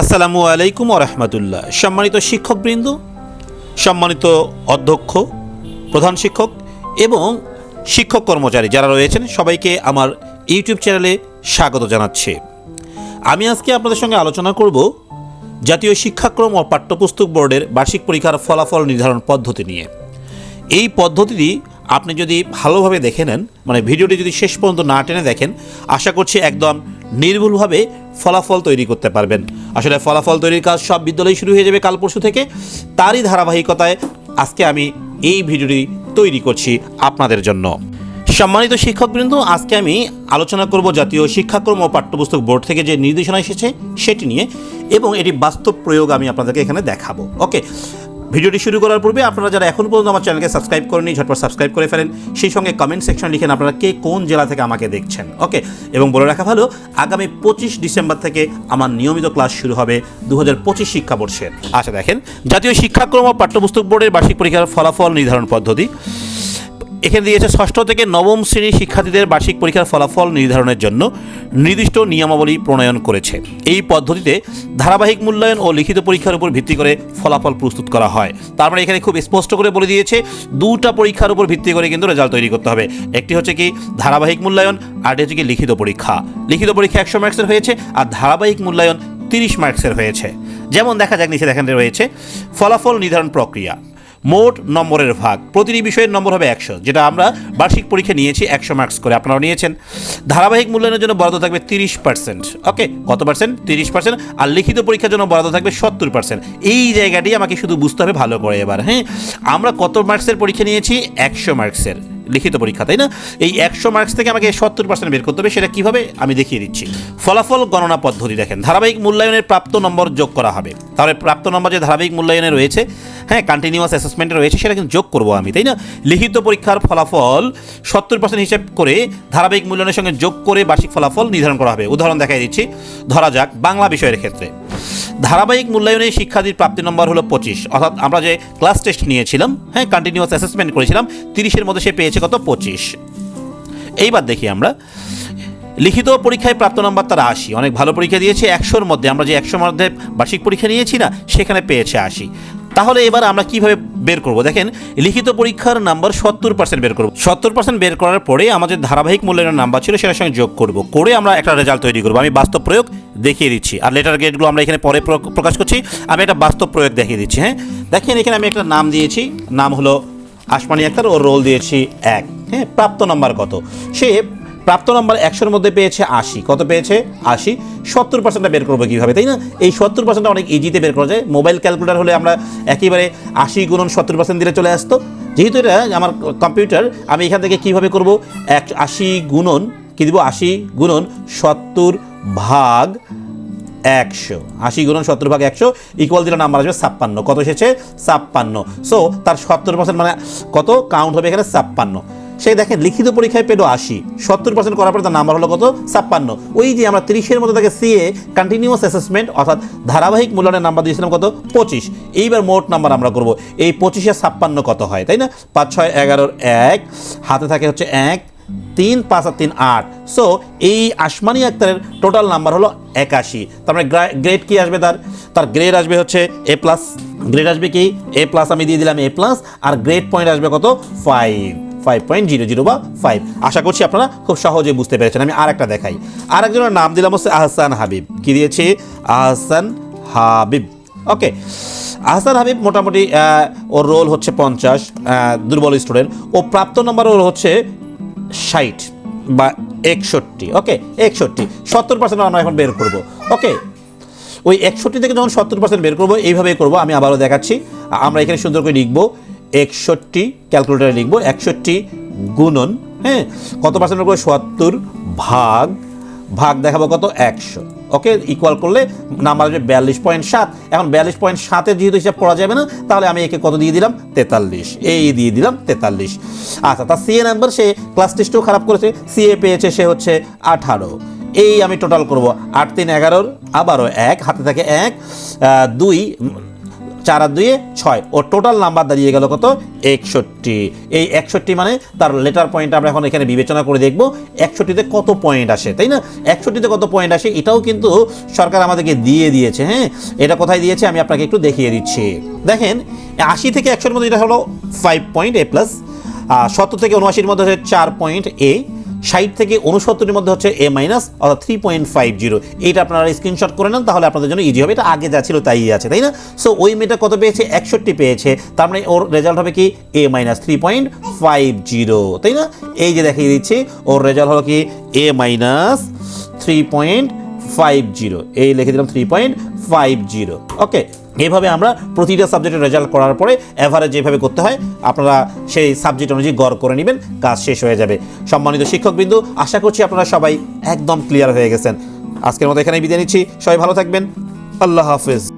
আসসালামু আলাইকুম রহমতুল্লাহ। সম্মানিত শিক্ষকবৃন্দ, সম্মানিত অধ্যক্ষ, প্রধান শিক্ষক এবং শিক্ষক কর্মচারী যারা রয়েছেন, সবাইকে আমার ইউটিউব চ্যানেলে স্বাগত জানাচ্ছি। আমি আজকে আপনাদের সঙ্গে আলোচনা করব জাতীয় শিক্ষাক্রম ও পাঠ্যপুস্তক বোর্ডের বার্ষিক পরীক্ষার ফলাফল নির্ধারণ পদ্ধতি নিয়ে। এই পদ্ধতিটি আপনি যদি ভালোভাবে দেখে নেন মানে ভিডিওটি যদি শেষ পর্যন্ত না টেনে দেখেন, আশা করছি একদম নির্ভুলভাবে ফলাফল তৈরি করতে পারবেন। আসলে ফলাফল তৈরির কাজ সব বিদ্যালয়ে শুরু হয়ে যাবে কাল পরশু থেকে। তারই ধারাবাহিকতায় আজকে আমি এই ভিডিওটি তৈরি করছি আপনাদের জন্য। সম্মানিত শিক্ষকবৃন্দ, আজকে আমি আলোচনা করব জাতীয় শিক্ষাক্রম ও পাঠ্যপুস্তক বোর্ড থেকে যে নির্দেশনা এসেছে সেটি নিয়ে এবং এটি বাস্তব প্রয়োগ আমি আপনাদেরকে এখানে দেখাবো। ওকে ভিডিওটি শুরু করার পূর্বে আপনারা যারা এখন পর্যন্ত আমার চ্যানেলকে সাবস্ক্রাইব করেনি ঝটপট সাবস্ক্রাইব করে ফেলেন। সেই সঙ্গে কমেন্ট সেকশন লিখেন আপনারা কে কোন জেলা থেকে আমাকে দেখছেন। ওকে এবং বলে রাখা ভালো, আগামী পঁচিশ ডিসেম্বর থেকে আমার নিয়মিত ক্লাস শুরু হবে দু হাজার পঁচিশ শিক্ষাবর্ষের। আচ্ছা দেখেন, জাতীয় শিক্ষাক্রম ও পাঠ্যপুস্তক বোর্ডের বার্ষিক পরীক্ষার ফলাফল নির্ধারণ পদ্ধতি। এখানে দিয়েছে ষষ্ঠ থেকে নবম শ্রেণির শিক্ষার্থীদের বার্ষিক পরীক্ষার ফলাফল নির্ধারণের জন্য নির্দিষ্ট নিয়মাবলী প্রণয়ন করেছে। এই পদ্ধতিতে ধারাবাহিক মূল্যায়ন ও লিখিত পরীক্ষার উপর ভিত্তি করে ফলাফল প্রস্তুত করা হয়। তার মানে এখানে খুব স্পষ্ট করে বলে দিয়েছে, দুটা পরীক্ষার উপর ভিত্তি করে কিন্তু রেজাল্ট তৈরি করতে হবে। একটি হচ্ছে কি ধারাবাহিক মূল্যায়ন আর হচ্ছে কি লিখিত পরীক্ষা। লিখিত পরীক্ষা একশো মার্কসের হয়েছে আর ধারাবাহিক মূল্যায়ন তিরিশ মার্কসের হয়েছে। যেমন দেখা যাক নিচে দেখানে রয়েছে, ফলাফল নির্ধারণ প্রক্রিয়া। মোট নম্বরের ভাগ। প্রতিটি বিষয়ের নম্বর হবে একশো, যেটা আমরা বার্ষিক পরীক্ষা নিয়েছি একশো মার্কস করে, আপনারাও নিয়েছেন। ধারাবাহিক মূল্যায়নের জন্য বরাদ্দ থাকবে তিরিশ পার্সেন্ট। ওকে, কত পার্সেন্ট? তিরিশ পার্সেন্ট। আর লিখিত পরীক্ষার জন্য বরাদ্দ থাকবে সত্তর পার্সেন্ট। এই জায়গাটি আমাকে শুধু বুঝতে হবে ভালো করে এবার হ্যাঁ? আমরা কত মার্কসের পরীক্ষা নিয়েছি? একশো মার্কসের। লিখিত পরীক্ষা, তাই না? এই একশো মার্কস থেকে আমাকে সত্তর পার্সেন্ট বের করতে হবে, সেটা কীভাবে আমি দেখিয়ে দিচ্ছি। ফলাফল গণনা পদ্ধতি দেখেন। ধারাবাহিক মূল্যায়নের প্রাপ্ত নম্বর যোগ করা হবে। তাহলে প্রাপ্ত নম্বর যে ধারাবাহিক মূল্যায়নে রয়েছে হ্যাঁ কন্টিনিউয়াস অ্যাসেসমেন্টে রয়েছে, সেটা কিন্তু যোগ করব আমি, তাই না? লিখিত পরীক্ষার ফলাফল সত্তর পার্সেন্ট হিসেব করে ধারাবাহিক মূল্যায়নের সঙ্গে যোগ করে বার্ষিক ফলাফল নির্ধারণ করা হবে। উদাহরণ দেখাই দিচ্ছি। ধরা যাক বাংলা বিষয়ের ক্ষেত্রে। ধারাবাহিক মূল্যায়নে শিক্ষার্থীর প্রাপ্তি নম্বর হলো পঁচিশ। অর্থাৎ আমরা যে ক্লাস টেস্ট নিয়েছিলাম হ্যাঁ কন্টিনিউয়াস অ্যাসেসমেন্ট করেছিলাম, তিরিশের মধ্যে সে পেয়েছে কত? পঁচিশ। এইবার দেখি আমরা। লিখিত পরীক্ষায় প্রাপ্ত নম্বর তার আশি। অনেক ভালো পরীক্ষা দিয়েছে, একশোর মধ্যে। আমরা যে একশোর মধ্যে বার্ষিক পরীক্ষা নিয়েছি না, সেখানে পেয়েছে আশি। তাহলে এবার আমরা কীভাবে বের করব? দেখেন, লিখিত পরীক্ষার নাম্বার সত্তর পার্সেন্ট বের করব। সত্তর পার্সেন্ট বের করার পরে আমাদের ধারাবাহিক মূল্যায়নের নাম্বার ছিল সেটার সঙ্গে যোগ করব। করে আমরা একটা রেজাল্ট তৈরি করব। আমি বাস্তব প্রয়োগ দেখিয়ে দিচ্ছি। আর লেটার গ্রেডগুলো আমরা এখানে পরে প্র- প্রকাশ করছি। আমি একটা বাস্তব প্রয়োগ দেখিয়ে দিচ্ছি হ্যাঁ? দেখেন, এখানে আমি একটা নাম দিয়েছি। নাম হলো আসমানি আক্তার ও রোল দিয়েছি এক হ্যাঁ? প্রাপ্ত নাম্বার কত? সে প্রাপ্ত নাম্বার একশোর মধ্যে পেয়েছে আশি। কত পেয়েছে? আশি। সত্তর পার্সেন্টটা বের করব কীভাবে, তাই না? এই সত্তর পার্সেন্টটা অনেক ইজিতে বের করা যায়। মোবাইল ক্যালকুলেটার হলে আমরা একেবারে আশি গুণন সত্তর পার্সেন্ট দিলে চলে আসতো। যেহেতু এটা আমার কম্পিউটার, আমি এখান থেকে কীভাবে করব? এক আশি গুণন, কী দিব? আশি গুণন সত্তর ভাগ একশো। আশি গুণন সত্তর ভাগ একশো ইকুয়াল দিলে নাম্বার আসবে ছাপ্পান্ন। কত এসেছে? ছাপ্পান্ন। সো তার সত্তর পার্সেন্ট মানে কত? কাউন্ট হবে এখানে ছাপ্পান্ন। সেই দেখেন লিখিত পরীক্ষায় পেল আশি, সত্তর পার্সেন্ট করার পরে তার নাম্বার হলো কত? ছাপ্পান্ন। ওই যে আমরা তিরিশের মধ্যে তাকে সিএ কন্টিনিউয়াস অ্যাসেসমেন্ট অর্থাৎ ধারাবাহিক মূল্যায়নের নাম্বার দিয়েছিলাম কত? পঁচিশ। এইবার মোট নাম্বার আমরা করব। এই পঁচিশে ছাপ্পান্ন কত হয়, তাই না? পাঁচ, ছয়, এগারোর এক, হাতে থাকে হচ্ছে এক, তিন, পাঁচ আর তিন, আট। সো এই আসমানি আক্তারের টোটাল নাম্বার হলো একাশি। তার মানে গ্রেড কি আসবে তার? তার গ্রেড আসবে হচ্ছে এ প্লাস গ্রেড আসবে কি? এ প্লাস আমি দিয়ে দিলাম এ প্লাস আর গ্রেড পয়েন্ট আসবে কত? Five five point zero zero বা ফাইভ আশা করছি আপনারা খুব সহজে বুঝতে পেরেছেন। আমি আর একটা দেখাই। আর একজনের নাম দিলাম হচ্ছে আহসান হাবিব। কি দিয়েছি? আহসান হাবিব। ওকে আহসান হাবিব মোটামুটি ওর রোল হচ্ছে পঞ্চাশ দুর্বল স্টুডেন্ট ও প্রাপ্ত নম্বর ওর হচ্ছে ষাট বা একষট্টি। ওকে একষট্টি। সত্তর পার্সেন্ট আমরা এখন বের করব। ওকে ওই একষট্টি থেকে যখন সত্তর পার্সেন্ট বের করব, এইভাবেই করব। আমি আবারও দেখাচ্ছি। আমরা এখানে সুন্দর করে লিখব। একষট্টি ক্যালকুলেটারে লিখব, একষট্টি গুণন হ্যাঁ কত পার্সেন্ট করব সত্তর ভাগ ভাগ দেখাবো কত? একশো। ওকে ইকুয়াল করলে নাম্বার আসবে বিয়াল্লিশ পয়েন্ট সাত। এখন বিয়াল্লিশ পয়েন্ট সাতের যেহেতু হিসাব করা যাবে না, তাহলে আমি একে কত দিয়ে দিলাম? তেতাল্লিশ। এই দিয়ে দিলাম তেতাল্লিশ। আচ্ছা তার সিএ নাম্বার সে ক্লাস টেস্টও খারাপ করেছে। সিএ পেয়েছে সে হচ্ছে আঠারো। এই আমি টোটাল করব। আট তিন এগারোর, আবারও এক, হাতে থাকে এক দুই চার আর দুয়ে ছয়। ও টোটাল নাম্বার দাঁড়িয়ে গেল কত? একষট্টি। এই একষট্টি মানে তার লেটার পয়েন্ট আমরা এখন এখানে বিবেচনা করে দেখব একষট্টিতে কত পয়েন্ট আসে, তাই না? একষট্টিতে কত পয়েন্ট আসে এটাও কিন্তু সরকার আমাদেরকে দিয়ে দিয়েছে হ্যাঁ? এটা কোথায় দিয়েছে আমি আপনাকে একটু দেখিয়ে দিচ্ছি। দেখেন, আশি থেকে একশোর মধ্যে এটা হলো ফাইভ পয়েন্ট এ প্লাস সত্তর থেকে উনআশির মধ্যে হচ্ছে চার পয়েন্ট এ ষাট থেকে উনসত্তরের মধ্যে হচ্ছে এ মাইনাস অর্থাৎ থ্রি পয়েন্ট ফাইভ জিরো এইটা আপনারা স্ক্রিনশট করে নেন, তাহলে আপনাদের জন্য ইজি হবে। এটা আগে যা ছিল তাই আছে, তাই না? সো ওই মেয়েটা কত পেয়েছে? একষট্টি পেয়েছে। তার মানে ওর রেজাল্ট হবে কি? A minus three point five zero তাই না? এই যে দেখিয়ে দিচ্ছি, ওর রেজাল্ট হলো কি? A minus three point five zero এই লিখে দিলাম three point five zero okay এইভাবে আমরা প্রতিটা সাবজেক্টের রেজাল্ট করার পরে অ্যাভারেজ যেভাবে করতে হয়, আপনারা সেই সাবজেক্ট অনুযায়ী গড় করে নেবেন, কাজ শেষ হয়ে যাবে। সম্মানিত শিক্ষকবৃন্দ, আশা করছি আপনারা সবাই একদম ক্লিয়ার হয়ে গেছেন। আজকের মতো এখানেই বিদায় নিচ্ছি। সবাই ভালো থাকবেন। আল্লাহ হাফেজ।